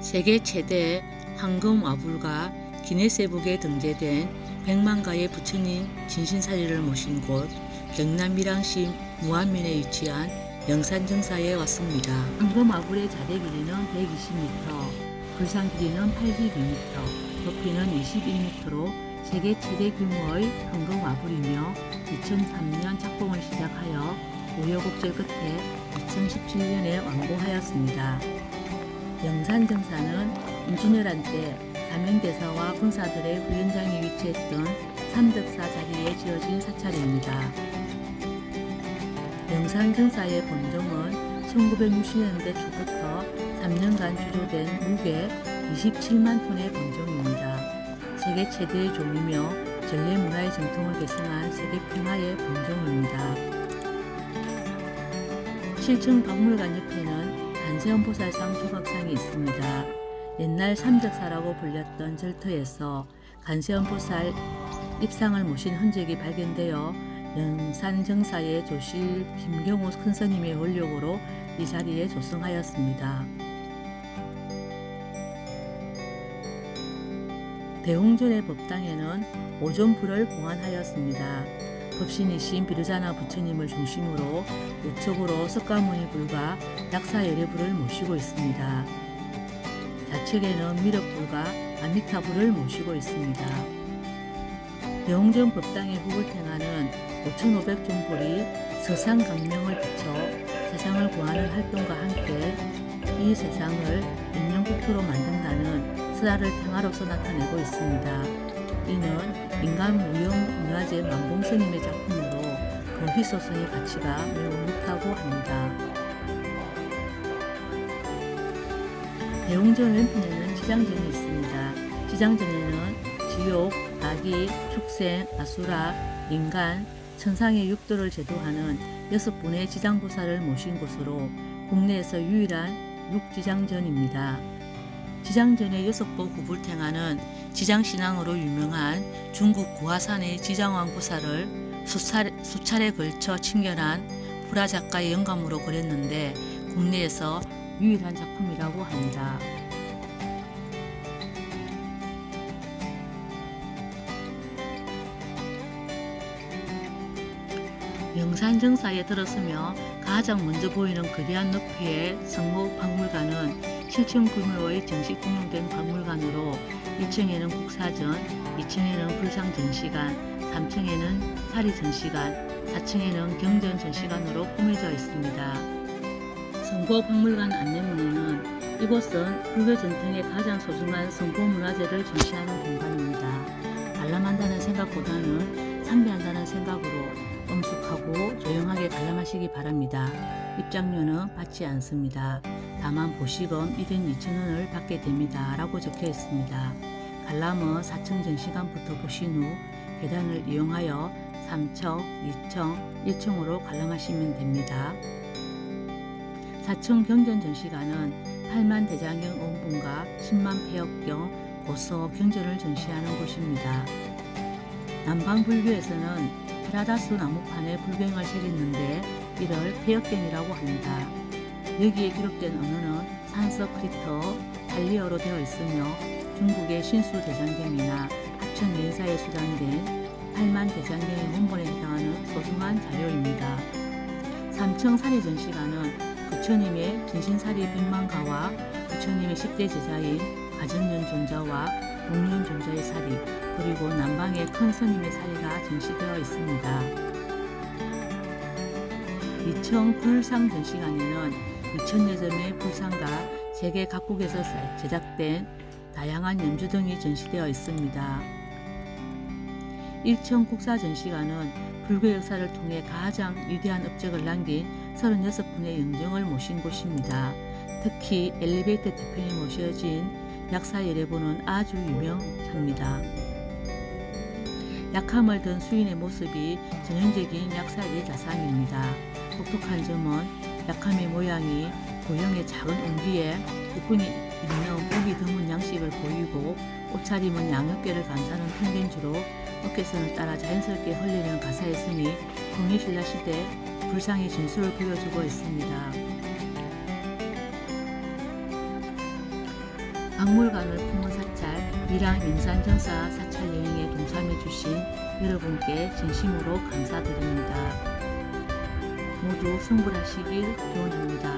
세계 최대 황금 와불과 기네스북에 등재된 백만가의 부처님 진신사리를 모신 곳 경남 밀양시 무안면에 위치한 영산정사에 왔습니다. 황금 와불의 자대 길이는 120m, 불상 길이는 82m, 높이는 21m로 세계 최대 규모의 황금 와불이며 2003년 착공을 시작하여 우여곡절 끝에 2017년에 완공하였습니다. 영산 정사는 임진왜란 때 사명대사와 군사들의 후연장이 위치했던 삼덕사 자리에 지어진 사찰입니다. 영산 정사의 본종은 1960년대 초부터 3년간 주조된 무게 27만 톤의 본종입니다. 세계 최대의 종이며 전래 문화의 전통을 계승한 세계 평화의 본종입니다. 7층 박물관 옆에는 단세음 보살상 조각상이 있습니다. 옛날 삼적사라고 불렸던 절터에서 간세음 보살 입상을 모신 흔적이 발견되어 영산정사의 조실 김경호 큰스님의 원력으로 이 자리에 조성하였습니다. 대홍전의 법당에는 오존불을 공안하였습니다. 법신이신 비르자나 부처님을 중심으로 우측으로 석가모니 불과 약사열애불을 모시고 있습니다. 좌측에는 미륵불과 아미타불을 모시고 있습니다. 대홍전 법당의 후불탱하는 5,500종 불이 서상 강명을 비춰 세상을 구하는 활동과 함께 이 세상을 인명국토로 만든다는 스라를 평화로서 나타내고 있습니다. 이는 인간 무형 문화재 만봉스님의 작품으로 금희소성의 가치가 매우 높다고 합니다. 대웅전 왼편에는 지장전이 있습니다. 지장전에는 지옥, 아기, 축생, 아수라, 인간, 천상의 육도를 제도하는 여섯 분의 지장보살을 모신 곳으로 국내에서 유일한 육지장전입니다. 지장전의 여섯 보 구불탱하는 지장신앙으로 유명한 중국 고화산의 지장왕 보살을 수차례, 수차례 걸쳐 친결한 불화 작가의 영감으로 그렸는데 국내에서 유일한 작품이라고 합니다. 영산정사에 들어서며 가장 먼저 보이는 거대한 높이의 성목 박물관은 7층 규모의 정식 공용된 1층에는 국사전, 2층에는 불상 전시관, 3층에는 사리 전시관, 4층에는 경전 전시관으로 꾸며져 있습니다. 성보 박물관 안내문에는 이곳은 불교 전통의 가장 소중한 성보 문화재를 전시하는 공간입니다. 관람한다는 생각보다는 참배한다는 생각으로 엄숙하고 조용하게 관람하시기 바랍니다. 입장료는 받지 않습니다. 다만 보시금 1인 2,000원을 받게 됩니다. 라고 적혀 있습니다. 관람은 4층 전시관부터 보신 후 계단을 이용하여 3층, 2층, 1층으로 관람하시면 됩니다. 4층 경전 전시관은 8만 대장경 원분과 10만 폐역경, 고서 경전을 전시하는 곳입니다. 남방 불교에서는 피라다스 나무판에 불경을 새겼는데 이를 폐역경이라고 합니다. 여기에 기록된 언어는 산서크리터, 발리어로 되어 있으며 중국의 신수 대장경이나 합천 예사에 수장된 8만 대장경의 원본에 해당하는 소중한 자료입니다. 3층 사리 전시관은 부처님의 진신사리 백만가와 부처님의 10대 제자인 가정년 존자와 목련 존자의 사리 그리고 남방의 큰 스님의 사리가 전시되어 있습니다. 2층 불상 전시관에는 2천여 점의 불상과 세계 각국에서 제작된 다양한 연주 등이 전시되어 있습니다. 1층 국사 전시관은 불교 역사를 통해 가장 위대한 업적을 남긴 36분의 영정을 모신 곳입니다. 특히 엘리베이터 뒤편에 모셔진 약사 예례보는 아주 유명합니다. 약함을 든 수인의 모습이 전형적인 약사의 자상입니다. 독특한 점은 약함의 모양이 고형의 작은 옹기에 우군이 있는 목이 드문 양식을 보이고 옷차림은 양육계를 감싸는 핀겐주로 어깨선을 따라 자연스럽게 흘리는 가사였으니 공리신라 시대 불상의 진수를 보여주고 있습니다. 박물관을 품은 사찰, 밀양 인산정사 사찰 여행에 동참해 주신 여러분께 진심으로 감사드립니다. 모두 승부하시길 기원합니다.